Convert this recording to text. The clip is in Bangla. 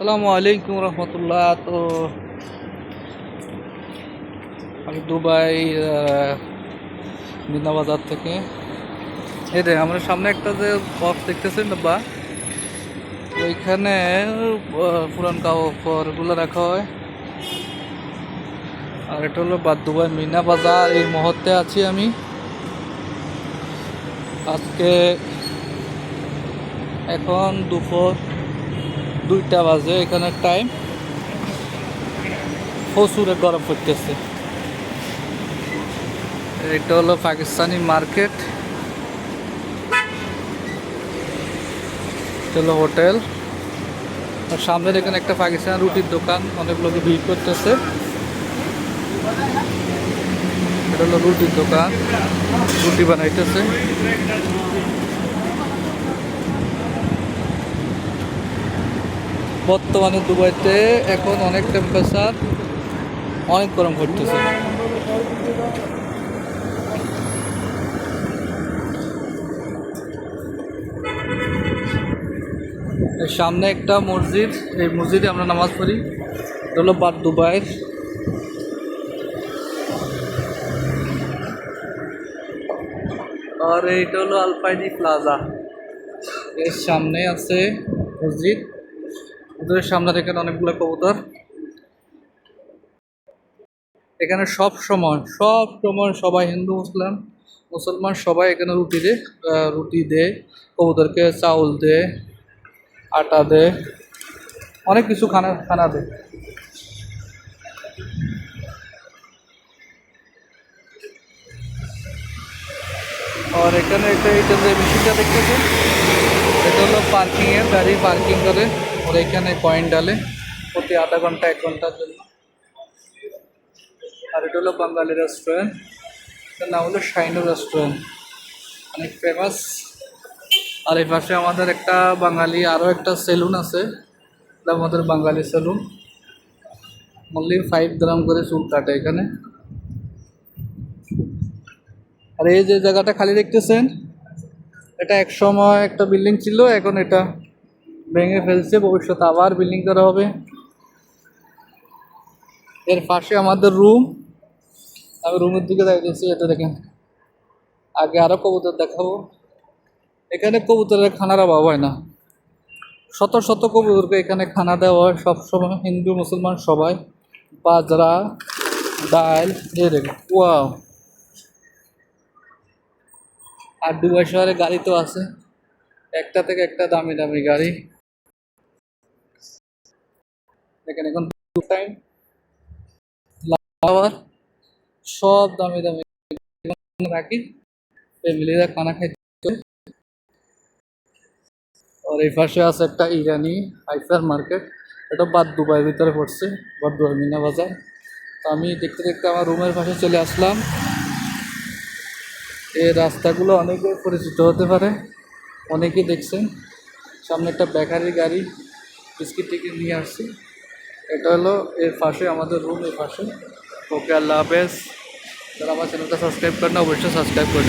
সালামু আলাইকুম রহমতুল্লাহ। তো আমি দুবাই মিনা বাজার থেকে। এই রে আমরা সামনে একটা যে বক্স দেখতেছেন বা? ওইখানে পুরান কাপড়গুলো রাখা হয়। আর এটা হলো বা দুবাই মিনা বাজার এই মুহূর্তে আছি আমি। আজকে এখন দুপুর দুইটা বাজে, এখানে টাইম প্রচুরে গরম পড়তেছে। এটা হলো পাকিস্তানি মার্কেট। হলো হোটেল। আর সামনের এখানে একটা পাকিস্তানি রুটির দোকান, অনেক লোকে ভিড় করতেছে। এটা হলো রুটির দোকান, রুটি বানাইতেছে। বর্তমানে দুবাইতে এখন অনেক টেম্পারেচার অনেক গরম এর সামনে একটা মসজিদ, এই মসজিদে আমরা নামাজ পড়ি। এটা হলো বাদ দুবাইয়ের। আর এইটা হলো আলপাইনি প্লাজা। এর সামনে আছে মসজিদ। সামনে দেখেন অনেকগুলো কবুতর। এখানে সব সময় সব সময় সবাই হিন্দু মুসলিম মুসলমান সবাই এখানে রুটি দে আহ, রুটি দেয় কবুতরকে চাউল দেয় আটা দেয় অনেক কিছু খানা খানা দেয়। আর এখানে একটা এটা যে মেশিনটা দেখতেছেন? এটা হলো পার্কিংয়ের গাড়ি পার্কিং করে। ওর এখানে কয়েন ডালে প্রতি আধা ঘণ্টা, এক ঘণ্টার জন্য। আর এটা হলো বাঙালি রেস্টুরেন্ট এটার নাম হলো শাইনু রেস্টুরেন্ট অনেক ফেমাস আর এই পাশে আমাদের একটা বাঙালি, আরও একটা সেলুন আছে। আমাদের Bengali salon only five gram করে চুল কাটে এখানে। আর এই যে জায়গাটা খালি দেখতেছেন, এটা এক সময় একটা বিল্ডিং ছিল, এখন এটা ভেঙে ফেলছে, ভবিষ্যতে আবার বিল্ডিং করা হবে। এর পাশে আমাদের রুম আমি রুমের দিকে দেখতেছি এটা দেখেন। আগে আরও কবুতর দেখাবো। এখানে কবুতরের খানার অভাব হয় না। শত শত কবুতরকে এখানে খানা দেওয়া হয় সবসময়, হিন্দু, মুসলমান সবাই। বাজরা, ডাল এই দেখেন আর দুবাই শহরে গাড়ি তো আছে। একটা থেকে একটা দামি দামি গাড়ি। দেখেন এখন টাইম আবার সব দামি দামি রাখি। ফ্যামিলিরা খানা খাইতে আর এই পাশে আছে একটা ইরানি হাইফার মার্কেট। এটা বাদ দুবাইয়ের ভিতরে পড়ছে, বাদ দুবাই মিনা বাজার। তো আমি দেখতে দেখতে আমার রুমের পাশে চলে আসলাম। এই রাস্তাগুলো অনেকে পরিচিত হতে পারে, অনেকেই দেখছেন। সামনে একটা বেকারি গাড়ি, বিস্কিট টিকিট নিয়ে আসছি। এটা হলো এর পাশে, আমাদের রুম এর পাশে। ওকে আল্লাহ হাফেজ। যারা আমার চ্যানেলটা সাবস্ক্রাইব করেন অবশ্যই সাবস্ক্রাইব করে